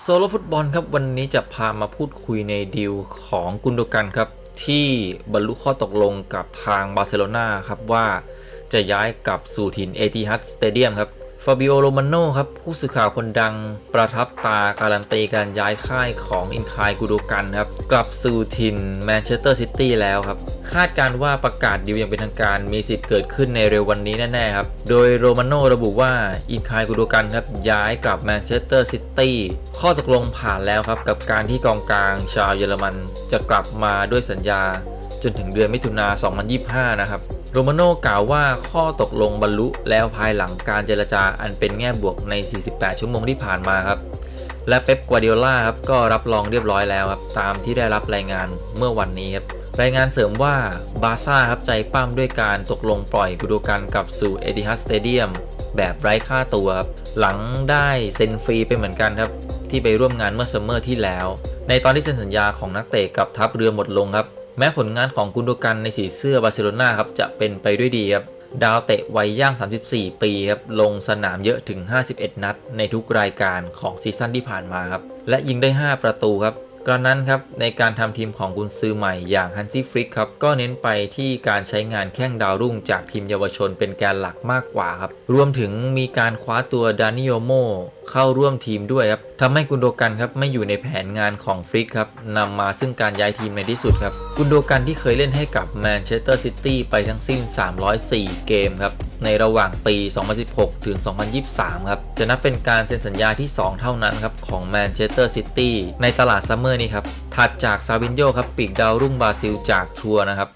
โซโลฟุตบอลครับวันนี้จะพามาพูดคุยในดีลของกุนโดกันครับ ที่บรรลุข้อตกลงกับทางบาร์เซโลนาครับว่าจะย้ายกลับสู่ถิ่นเอติฮัตสเตเดียมครับ ฟาบิโอโรมาโนครับ ผู้สื่อข่าวคนดังประทับตาการันตีการย้ายค่ายของอินคายกูโดกันครับ กลับสู่ถิ่นแมนเชสเตอร์ซิตี้แล้วครับ คาดการว่าประกาศดีลอย่างเป็นทางการมีสิทธิ์เกิดขึ้นในเร็ววันนี้แน่ๆครับ โดยโรมาโนระบุว่าอินคายกูโดกันครับ ย้ายกลับแมนเชสเตอร์ซิตี้ข้อตกลงผ่านแล้วครับ กับการที่กองกลางชาวเยอรมัน จะกลับมาด้วยสัญญา จนถึงเดือนมิถุนา2025 นะครับ โรมาโน่กล่าวว่าข้อตกลงบรรลุแล้วภายหลังการเจรจาอันเป็นแง่บวกใน 48 ชั่วโมงที่ผ่านมาครับ และเป๊ปกัวเดียล่าครับก็รับรองเรียบร้อยแล้วครับ ตามที่ได้รับรายงานเมื่อวันนี้ครับรายงานเสริมว่าบาซ่าครับใจปั้มด้วยการตกลงปล่อยกุโดกันกลับสู่เอติฮัดสเตเดียมแบบไร้ค่าตัวครับหลังได้เซ็นฟรีไปเหมือนกันครับ ที่ไปร่วมงานเมื่อซัมเมอร์ที่แล้ว ในตอนที่เซ็นสัญญาของนักเตะกับทัพเรือหมดลงครับ แม้ผลงานของกุนโดกันในสีเสื้อบาร์เซโลนาครับจะเป็นไปด้วยดีครับดาวเตะวัยย่าง 34 ปีครับ ลงสนามเยอะถึง 51 นัด ในทุกรายการของซีซั่นที่ผ่านมาครับ และยิงได้ 5 ประตูครับ กระนั้นครับในการทำทีมของกุนซือใหม่อย่างฮันซี่ฟริกครับก็เน้นไปที่การใช้งานแข้งดาวรุ่งจากทีมเยาวชนเป็นแกนหลักมากกว่าครับรวมถึงมีการคว้าตัวดานิโอโมเข้าร่วมทีมด้วยครับทำให้กุนโดกันครับไม่อยู่ในแผนงานของฟริกครับนำมาซึ่งการย้ายทีมในที่สุดครับกุนโดกันที่เคยเล่นให้กับแมนเชสเตอร์ซิตี้ไปทั้งสิ้น 304 เกมครับ ในระหว่างปี 2016 ถึง 2023 ครับ จะนับเป็นการเซ็นสัญญาที่ 2 เท่านั้นครับ ของแมนเชสเตอร์ซิตี้ในตลาดซัมเมอร์นี้ครับ ถัดจากซาวินโยครับ ปีกดาวรุ่งบราซิลจากทัวร์นะครับ